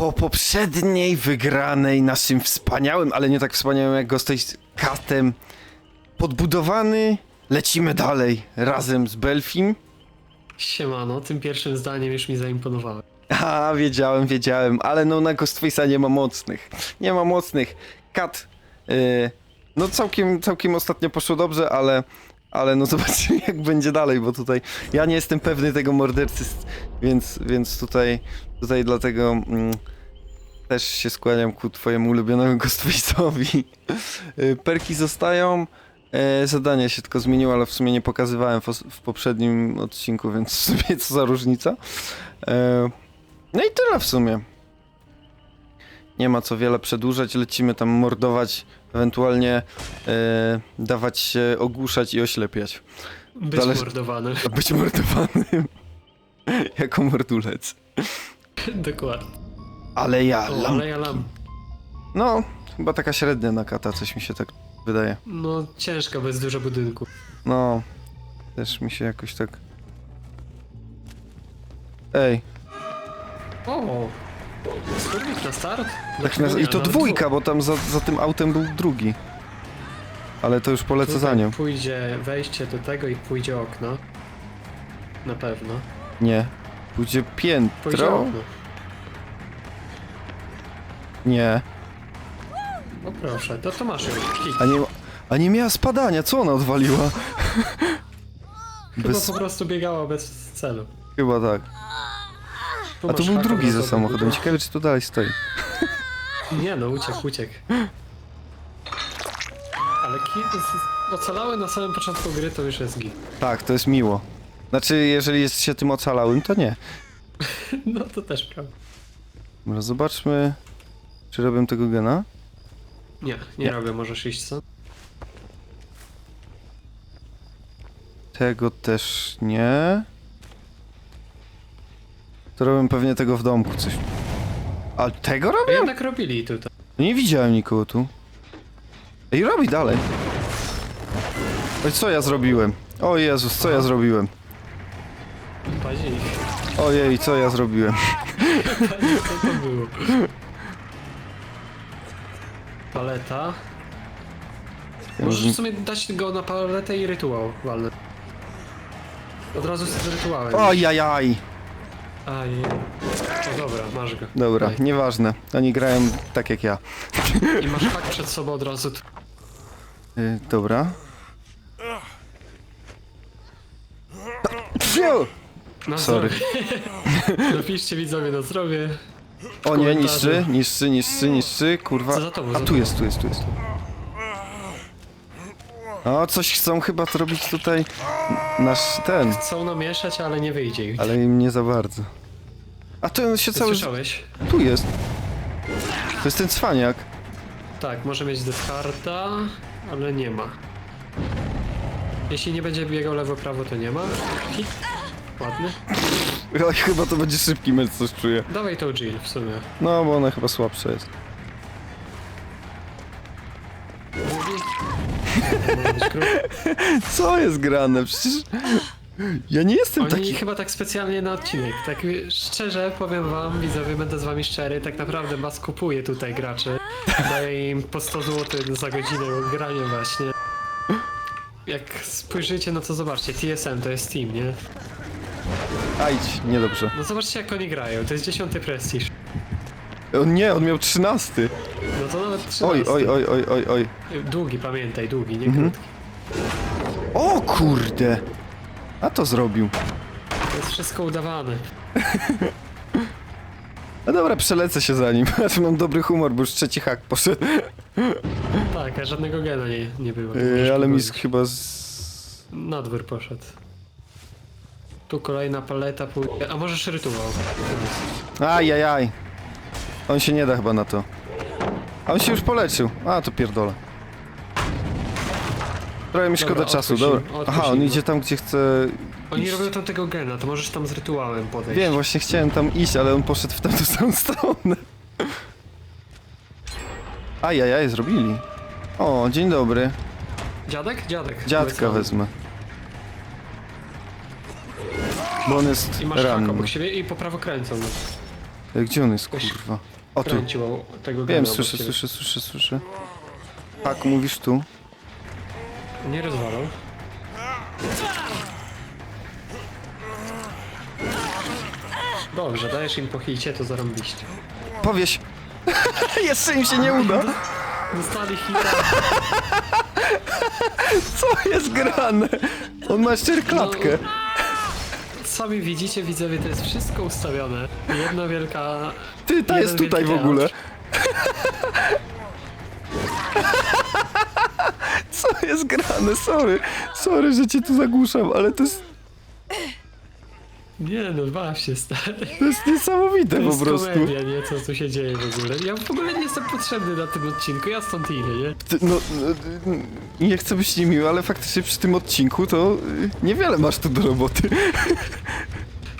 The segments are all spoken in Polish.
Po poprzedniej wygranej naszym wspaniałym, ale nie tak wspaniałym jak Ghost z katem, podbudowany, lecimy dalej razem z Belfim. Siemano, tym pierwszym zdaniem już mi zaimponowałeś. A, wiedziałem, wiedziałem, ale no na Ghostface'a nie ma mocnych. Nie ma mocnych. Kat, yy, no całkiem, całkiem ostatnio poszło dobrze, ale, ale no zobaczymy jak będzie dalej, bo tutaj ja nie jestem pewny tego mordercy, więc, więc tutaj, tutaj dlatego mm, też się skłaniam ku twojemu ulubionemu Ghostface'owi. Yy, perki zostają, E, zadanie się tylko zmieniło, ale w sumie nie pokazywałem w, w poprzednim odcinku, więc w sumie co za różnica. E, no i tyle w sumie. Nie ma co wiele przedłużać, lecimy tam mordować, ewentualnie e, dawać się ogłuszać i oślepiać. Być Zależy- mordowany. Być mordowanym jako mordulec. Dokładnie. Ale ja O, lam... ale ja lam. No, chyba taka średnia na kata, coś mi się tak wydaje. No, ciężko bez dużo budynku. No, też mi się jakoś tak... Ej, O! Skórnik na start? tak na... i to Nawet dwójka, bo tam za, za tym autem był drugi. Ale to już polecę Tutaj za nią. Pójdzie wejście do tego i pójdzie okno. Na pewno. Nie. Pójdzie piętro? Nie. O proszę, to to masz ją. Klik. A nie, a nie miała spadania, co ona odwaliła? Chyba Bez... po prostu biegała bez celu. Chyba tak. A to był drugi za samochodem. Ciekawe, czy tu dalej stoi. Nie no, uciekł, uciekł. Ale kit ocalały na samym początku gry to już jest git. Tak, to jest miło. Znaczy, jeżeli jest się tym ocalałym, to nie. No to też prawda. Dobra, zobaczmy, czy robię tego gena. Nie, nie, Nie. robię, możesz iść co? Tego też nie. To robię pewnie tego w domku coś. A tego robię? Jednak robili tutaj. Nie widziałem nikogo tu. Ej, robi dalej. Oj, co ja zrobiłem? O Jezus, co ja zrobiłem? Ojej, co ja zrobiłem? Co to było? Paleta. Możesz może- w sumie dać go na paletę i rytuał walny. Od razu z rytuałem. Ojajaj. Aj. O dobra, masz go. Dobra, Daj. nieważne. Oni grają tak jak ja. I masz tak przed sobą od razu. t- Y, dobra. Psiu! Na Sorry. zdrowie. Napiszcie widzowie na zdrowie. O nie, komentarzu. niszczy, niszczy, niszczy, niszczy, kurwa. Co za tobą, A za tu tobą. jest, tu jest, tu jest. O, coś chcą chyba zrobić tutaj nasz ten, Chcą namieszać, ale nie wyjdzie im. ale im nie za bardzo. A to on się cały... Słyszałeś? Tu jest. To jest ten cwaniak. Tak, może mieć deskarta, ale nie ma. Jeśli nie będzie biegał lewo-prawo, to nie ma. Hit. Ładny. Oj, Chyba to będzie szybki mecz, coś czuję. Dawaj tą Jill w sumie. No, bo ona chyba słabsza jest. Co jest grane? Przecież... Ja nie jestem Oni taki... chyba tak specjalnie na odcinek. Tak szczerze powiem wam, widzowie, będę z wami szczery, tak naprawdę was kupuje tutaj graczy. Daję im po 100 zł za godzinę grania właśnie. Jak spojrzycie, no to zobaczcie, TSM to jest team, nie? Ajdź, niedobrze. No zobaczcie jak oni grają, to jest 10 prestiż. On nie, on miał trzynasty. No to nawet 13. Oj, oj, oj, oj, oj, oj. Długi, pamiętaj, długi, nie Mhm. krótki. O kurde! A to zrobił. To jest wszystko udawane. No dobra, przelecę się za nim. Aż mam dobry humor, bo już trzeci hak poszedł. Tak, a żadnego gena nie, nie było. Yy, Możesz ale mi z, chyba z... Na dwór poszedł. Tu kolejna paleta pójdzie. A możesz rytuał. Ajajaj. On się nie da chyba na to. A on się już poleczył. A, to pierdolę. Trochę mi szkoda Dobra, czasu, odpuść dobra. im, odpuść Aha, on im, idzie tam, gdzie chce Oni iść. robią tam tego gena, to możesz tam z rytuałem podejść. Wiem, właśnie chciałem tam iść, ale on poszedł w tamtą samą stronę. Ajajaj, zrobili. O, dzień dobry. Dziadek? Dziadek. Dziadka wezmę. Bo on jest I masz ranny. obok siebie i po prawo kręcą. E, Gdzie on jest, Ktoś kurwa? O, tu. Kręciło tego Wiem, gena obok słyszę, słyszę, słyszę, słyszę. Tak, mówisz tu. Nie rozwalał. Dobrze, dajesz im po hicie, to zarąbiście. Powieś! Jeszcze im się nie uda! Dostali hita. Co jest grane? On ma jeszcze klatkę. Sami widzicie, widzowie, to jest wszystko ustawione. Jedna wielka... Ty, ta jest tutaj w wielki ogóle. teatr. Co jest grane? Sorry. Sorry, że cię tu zagłuszam, ale to jest, Nie no, baw się stary. to jest niesamowite To po jest prostu. komedia, nie? Co tu się dzieje w ogóle. Ja w ogóle nie jestem potrzebny na tym odcinku, ja stąd idę, nie? Ty, no, no, nie chcę być niemiły, ale faktycznie przy tym odcinku to y, niewiele masz tu do roboty.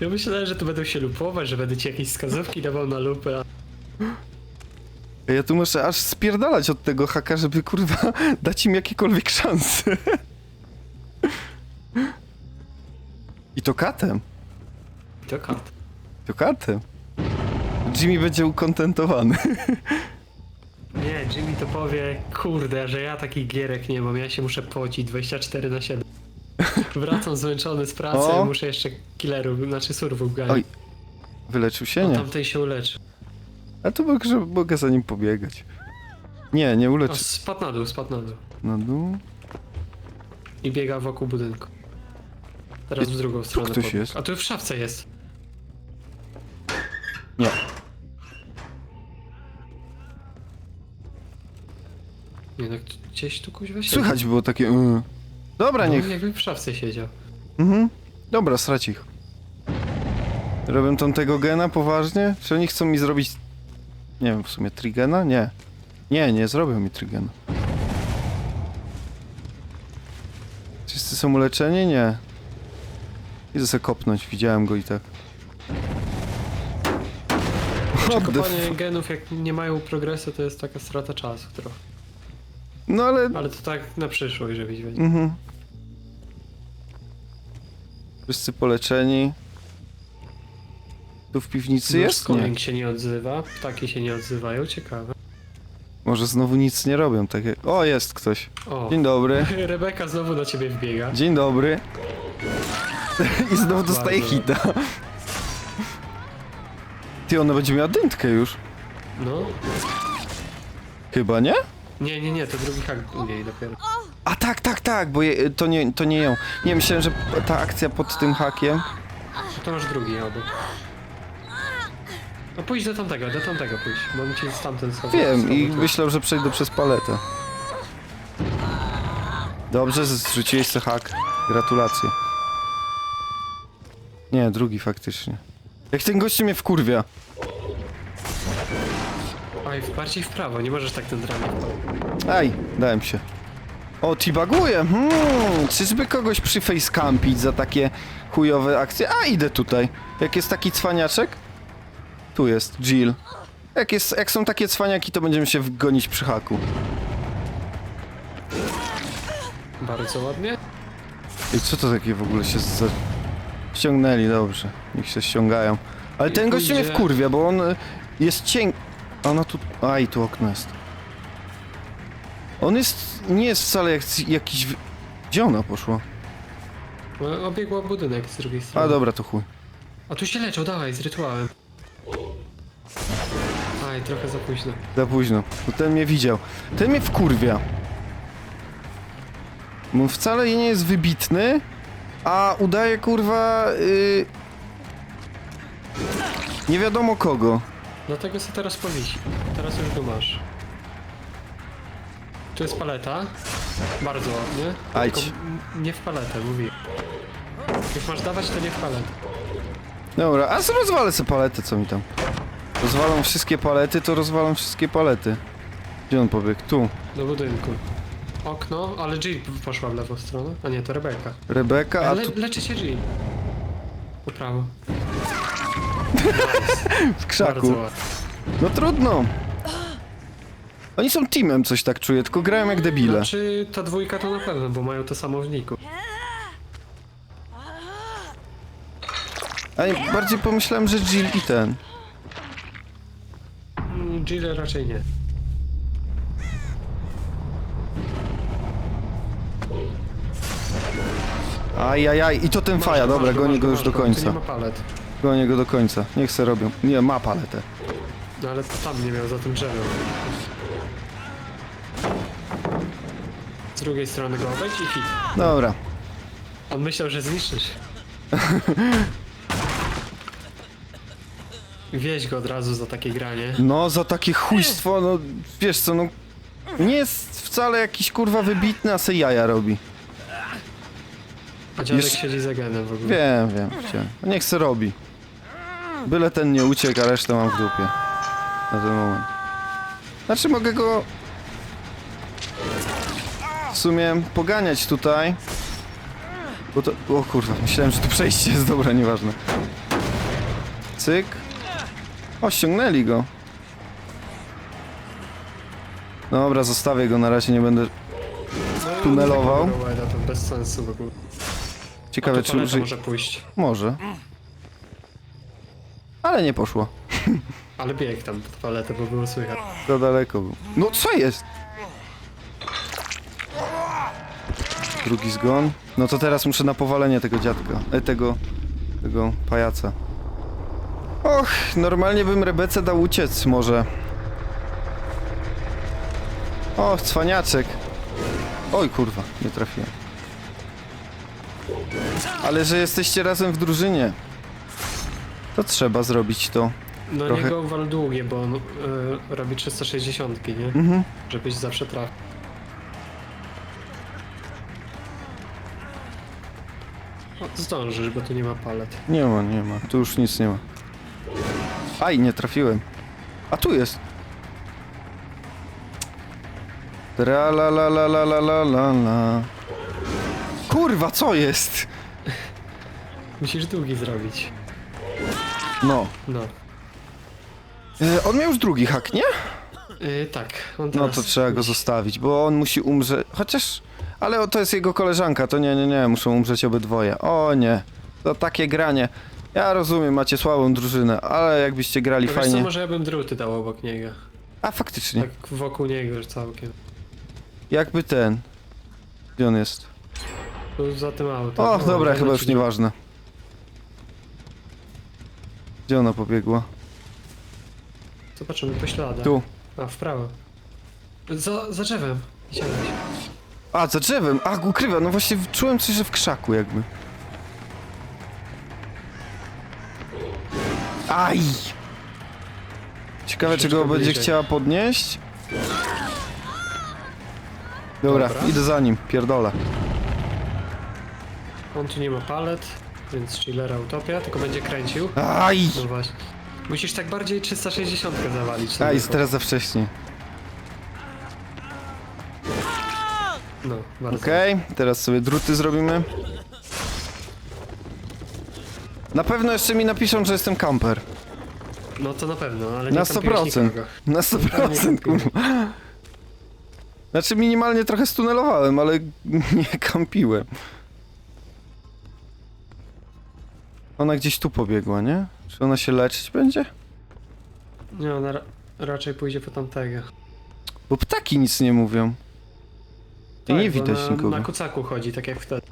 Ja myślałem, że tu będą się lupować, że będę ci jakieś wskazówki dawał na lupę, a Ja tu muszę aż spierdalać od tego haka, żeby kurwa dać im jakiekolwiek szanse. I to katem. To kat. To katem. Jimmy będzie ukontentowany. Nie, Jimmy to powie, kurde, że ja takich gierek nie mam, ja się muszę pocić 24 na 7. Wracam zmęczony z pracy, O. muszę jeszcze killerów, znaczy surwów ganić. Oj, Wyleczył się? A Nie. tamtej się uleczy. A to mogę, że mogę za nim pobiegać. Nie, nie O, uleczy. spadł na dół, spadł na dół. Na dół. I biega wokół budynku. Teraz w drugą stronę. ktoś jest. A tu w szafce jest. Nie. Nie no, gdzieś tu kuźwa siedzi. Słychać było takie. Yy. Dobra, No, niech. jakby w szafce siedział. Mhm. Dobra, srać ich. Robią tam tego gena poważnie? Czy oni chcą mi zrobić. Nie wiem, w sumie trigena? Nie. Nie, nie zrobią mi trigena. Wszyscy są uleczeni? Nie. Idę sobie kopnąć, widziałem go i tak. What the Kopanie genów, jak nie mają progresu, to jest taka strata czasu trochę. No ale. Ale to tak na przyszłość, żebyś wiedział. Mhm. Wszyscy poleczeni. Tu w piwnicy jest? Nie. Skoling się nie odzywa, ptaki się nie odzywają, ciekawe. Może znowu nic nie robią, tak jak... O, jest ktoś. O, Dzień dobry. Rebeka znowu do ciebie wbiega. Dzień dobry. I znowu dostaje Bardzo hita. Ty, ona będzie miała dętkę już. No. Chyba, nie? Nie, nie, nie, to drugi hak niej dopiero. A tak, tak, tak, bo je, to, nie, to nie ją. Nie, myślałem, że ta akcja pod tym hakiem... No to masz drugi obok. No pójdź do tamtego, do tamtego pójdź, bo on ci stamtąd schował. Wiem, i myślał, że przejdę przez paletę. Dobrze, zrzuciłeś sobie hak. Gratulacje. Nie, drugi faktycznie. Jak ten gościu mnie wkurwia. Oj, bardziej w prawo, nie możesz tak ten dramy. Aj, dałem się. O, teabaguję. Hmm, czyżby kogoś przy facecampić za takie chujowe akcje? A, idę tutaj. Jak jest taki cwaniaczek? Tu jest, Jill. Jak, jest, jak są takie cwaniaki, to będziemy się gonić przy haku. Bardzo ładnie. I co to takie w ogóle się za... Ściągnęli, dobrze. Niech się ściągają. Ale ten gościu mnie pójdzie- wkurwia, bo on y, jest cień... A no tu... Aj, tu okno jest. On jest... Nie jest wcale jak, jakiś... Gdzie ona poszła? No, Obiegła budynek z drugiej strony. A dobra, to chuj. A tu się leczą, dawaj, z rytuałem. Aj, trochę za późno. Za późno. Bo ten mnie widział. Ten mnie wkurwia. Bo wcale nie jest wybitny, a udaje kurwa... Y... Nie wiadomo kogo. Dlatego sobie teraz powisi. Teraz już go masz. Tu jest paleta. Bardzo ładnie. Ajdź. Tylko m- nie w paletę, mówię. Jak masz dawać, to nie w paletę. Dobra, a z- rozwalę sobie paletę, co mi tam. Rozwalam wszystkie palety, to rozwalam wszystkie palety. Gdzie on pobiegł? Tu. Do budynku. Okno, ale Jill poszła w lewą stronę. A nie, to Rebeka. Rebeka, a Ale tu leczy się Jill. Po prawo. w Bardzo krzaku. ładnie. No trudno. Oni są teamem, coś tak czuję, tylko grają jak debile. Znaczy, ta dwójka to na pewno, bo mają to samo w niku. A nie, bardziej pomyślałem, że Jill i ten. Jill raczej nie. Ajajaj, i to ten faja, Masz dobra, masz gonię masz go już masz do końca. nie ma palet. Gonię go do końca. Niech se robią. Nie, ma paletę. No ale tam nie miał za tym drzewem. Z drugiej strony go wejdź i hit. Dobra. On myślał, że zniszczysz. Wieź go od razu za takie granie. No, za takie chujstwo, no, wiesz co, no, nie jest wcale jakiś kurwa wybitny, a se jaja robi. A dziadek Jeszcze- siedzi za genem w ogóle. Wiem, wiem, wiem. No Niech se robi. Byle ten nie uciekł, a resztę mam w dupie. Na ten moment. Znaczy mogę go... W sumie poganiać tutaj. Bo to... O kurwa, myślałem, że tu przejście jest dobra, nieważne. Cyk. O, ściągnęli go. Dobra, zostawię go, na razie nie będę... No, tunelował. Roweda To bez sensu w ogóle. Ciekawe, czy użyj... może pójść. Może. Ale nie poszło. Ale bieg tam pod paletę, bo było słychać. Za daleko był. No co jest? Drugi zgon. No to teraz muszę na powalenie tego dziadka. E, tego... Tego pajaca. Och, normalnie bym Rebece dał uciec może. Och, cwaniaczek. Oj kurwa, nie trafiłem. Ale że jesteście razem w drużynie. To trzeba zrobić to. No Trochę- niego wal długie, bo on y, robi 360, nie? Mhm. Żebyś zawsze trafił. O, Zdążysz, bo tu nie ma palet. Nie ma, nie ma. Tu już nic nie ma. Aj, nie trafiłem. A tu jest. Tra la la la la la la la la. Kurwa, co jest? Musisz długi zrobić. No. No. E, on miał już drugi hak, nie? Y, tak, on No teraz... to trzeba go zostawić, bo on musi umrzeć. Chociaż. Ale to jest jego koleżanka, to nie, nie, nie, muszą umrzeć obydwoje. O nie. To takie granie. Ja rozumiem, macie słabą drużynę, ale jakbyście grali wiesz fajnie. co, może ja bym druty dał obok niego. A faktycznie. Tak wokół niego całkiem. Jakby ten. Gdzie on jest? Tu za tym autem. O, dobra, chyba już nieważne. Gdzie ona pobiegła? Zobaczymy po śladach. Tu. A, w prawo. Za, za drzewem. Siadaj. A, za drzewem! A, ukrywa, no właśnie czułem coś, że w krzaku jakby. Aj! Ciekawe, czy go Troszeczkę będzie bliżej. chciała podnieść? Dobra, Dobra. idę za nim, pierdolę. On tu nie ma palet, więc chillera utopia, tylko będzie kręcił. Aj! No właśnie. Musisz tak bardziej 360 zawalić. Aj, tylko. teraz za wcześnie. No, bardzo. Okej, teraz sobie druty zrobimy. Na pewno jeszcze mi napiszą, że jestem kamper. No to na pewno, ale Na nie kampiłeś 100%. nikogo. Na 100% kurwa. Znaczy minimalnie trochę stunelowałem, ale nie kampiłem. Ona gdzieś tu pobiegła, nie? Czy ona się leczyć będzie? Nie, ona ra raczej pójdzie po tamtego. Bo ptaki nic nie mówią. I Tak, nie bo widać na, nikogo. Na kucaku chodzi, tak jak wtedy.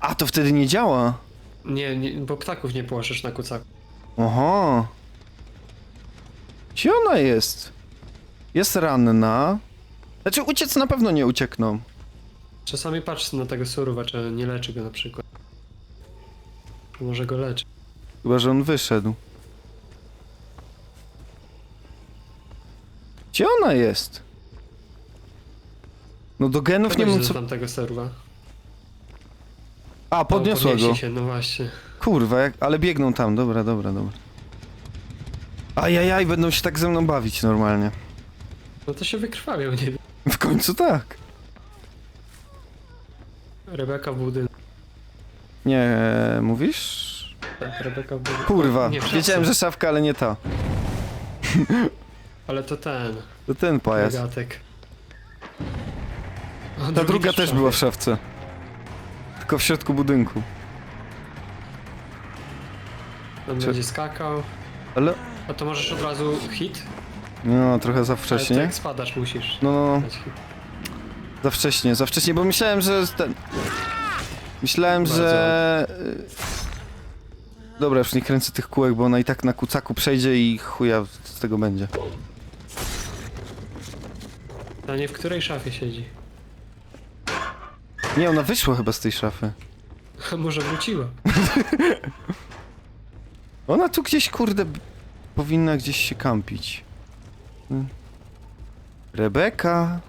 A to wtedy nie działa. Nie, nie bo ptaków nie płoszysz na kucaku. Oho. Gdzie ona jest? Jest ranna. Znaczy uciec na pewno nie uciekną. Czasami patrz na tego suruwa, czy nie leczy go na przykład. Może go leczy. Chyba, że on wyszedł. Gdzie ona jest? No do genów nie wiem z co... tamtego serwa. A, podniosła O, podnieśli go. się, no właśnie. Kurwa, jak... ale biegną tam. Dobra, dobra, dobra. Ajajaj, będą się tak ze mną bawić normalnie. No to się wykrwawiał, nie wiem. W końcu tak. Rebeka w budynku. Nie, mówisz? Tak, Rebeka. Kurwa, Nie, wiedziałem, że szafka, ale nie ta. Ale to ten, To ten pajac. A Ta drugi druga też była w szafce. Tylko w środku budynku. On Czy- będzie skakał. Ale A to możesz od razu hit? No, trochę za Ale to wcześnie. jak spadasz musisz. No, no, no. dać hit. Za wcześnie, za wcześnie, bo myślałem, że ten... Myślałem, Bardzo. że... Dobra, już nie kręcę tych kółek, bo ona i tak na kucaku przejdzie i chuja z tego będzie. A nie w której szafie siedzi? Nie, ona wyszła chyba z tej szafy. Może wróciła? Ona tu gdzieś, kurde, b- powinna gdzieś się kampić. Hmm. Rebeka?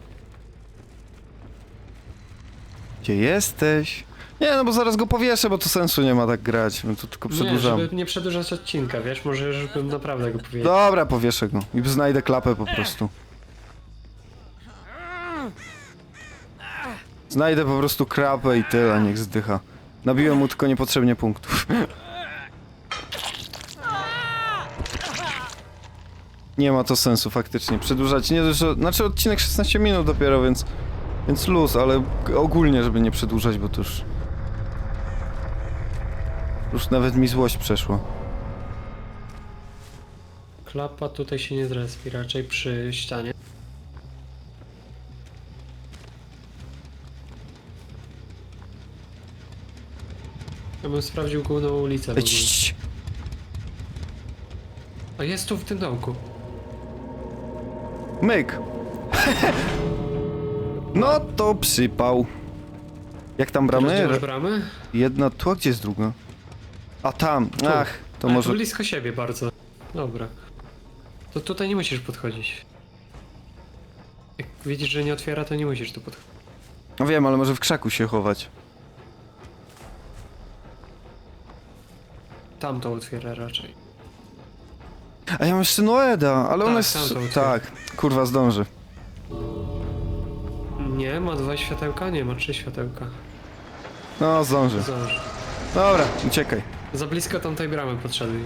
Gdzie jesteś? Nie, no bo zaraz go powieszę, bo to sensu nie ma tak grać. My tu tylko Nie, przedłużamy. żeby nie przedłużać odcinka, wiesz? Może już bym naprawdę go powiedział. Dobra, powieszę go. I znajdę klapę po prostu. Znajdę po prostu krapę i tyle, niech zdycha. Nabiłem mu tylko niepotrzebnie punktów. Nie ma to sensu faktycznie. Przedłużać nie że... Znaczy odcinek 16 minut dopiero, więc... Więc luz, ale ogólnie, żeby nie przedłużać, bo to już... Już nawet mi złość przeszła. Klapa tutaj się nie zrespi, raczej przy ścianie. Ja bym sprawdził główną ulicę. w Ej, ogóle. cii, cii. A jest tu w tym domku. Myk. no to przypał. Jak tam bramy? Bramy? Jedna tu, a gdzie jest druga? A tam. Ach, to może... Blisko siebie bardzo. Dobra. To tutaj nie musisz podchodzić. Jak widzisz, że nie otwiera, to nie musisz tu podchodzić. No wiem, ale może w krzaku się chować. Tam to otwiera raczej. A ja mam jeszcze Noeda, ale Tak, ona jest... tam to otwiera. Tak, kurwa zdąży. Nie, ma dwa światełka? Nie, ma trzy światełka. No, zdąży. Zdąży. Dobra, uciekaj. Za blisko tamtej bramy podszedłeś.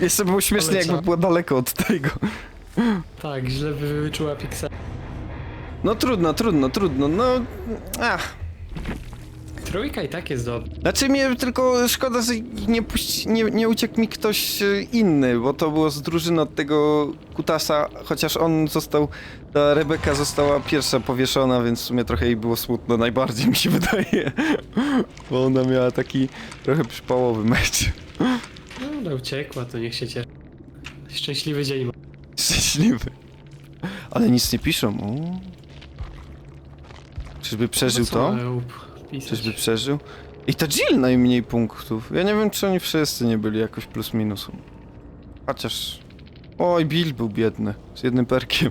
Jeszcze było śmiesznie, Ale jakby co? było daleko od tego. Tak, źle wy- wyczuła piksel. No trudno, trudno, trudno, no... Ach. Trójka i tak jest dobra. Znaczy mnie tylko szkoda, że nie, puści, nie, nie uciekł mi ktoś e, inny, bo to było z drużyny od tego Kutasa, chociaż on został, ta Rebeka została pierwsza powieszona, więc w sumie trochę jej było smutno, najbardziej mi się wydaje, bo ona miała taki trochę przypałowy mecz. No, ale uciekła, to niech się cieszy. Szczęśliwy dzień ma. Szczęśliwy. Ale nic nie piszą, o. Czyżby przeżył No co to? Pisać? Czyżby przeżył? I ta Jill najmniej punktów. Ja nie wiem, czy oni wszyscy nie byli jakoś plus minus. Chociaż... Oj, Bill był biedny. Z jednym perkiem.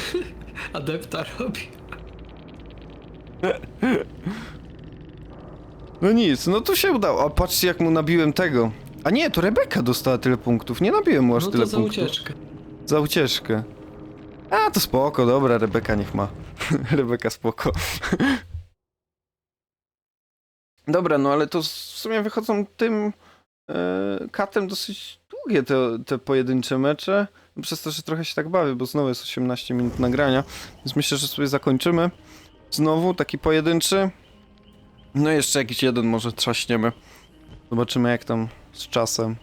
Adepta robi. No nic, no to się udało. A patrzcie, jak mu nabiłem tego. A nie, to Rebeka dostała tyle punktów. Nie nabiłem mu aż No tyle za punktów. ucieczkę. Za ucieczkę. A, to spoko, dobra, Rebeka niech ma. Rebeka spoko. Dobra, no ale to w sumie wychodzą tym e, katem dosyć długie te, te pojedyncze mecze. Przez to, że trochę się tak bawię, bo znowu jest 18 minut nagrania. Więc myślę, że sobie zakończymy. Znowu taki pojedynczy. No jeszcze jakiś jeden może trzaśniemy. Zobaczymy jak tam z czasem.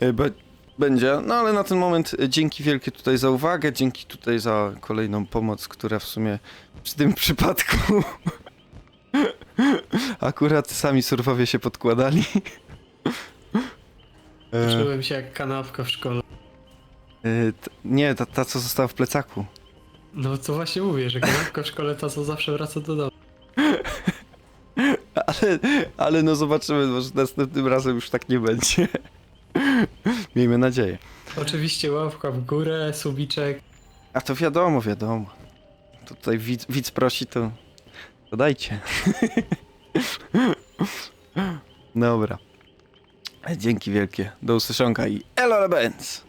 E, be- będzie. No ale na ten moment e, dzięki wielkie tutaj za uwagę, dzięki tutaj za kolejną pomoc, która w sumie w tym przypadku akurat sami surfowie się podkładali. E, Czułem się jak kanapka w szkole. e, t- nie, ta, ta co została w plecaku. No to właśnie mówię, że kanapka w szkole ta co zawsze wraca do domu. Ale, ale no zobaczymy, może następnym razem już tak nie będzie. Miejmy nadzieję. Oczywiście łapka w górę, subiczek. A to wiadomo, wiadomo. Tutaj widz, widz prosi, to, to dajcie. Dobra. Dzięki wielkie. Do usłyszonka i elo Benz.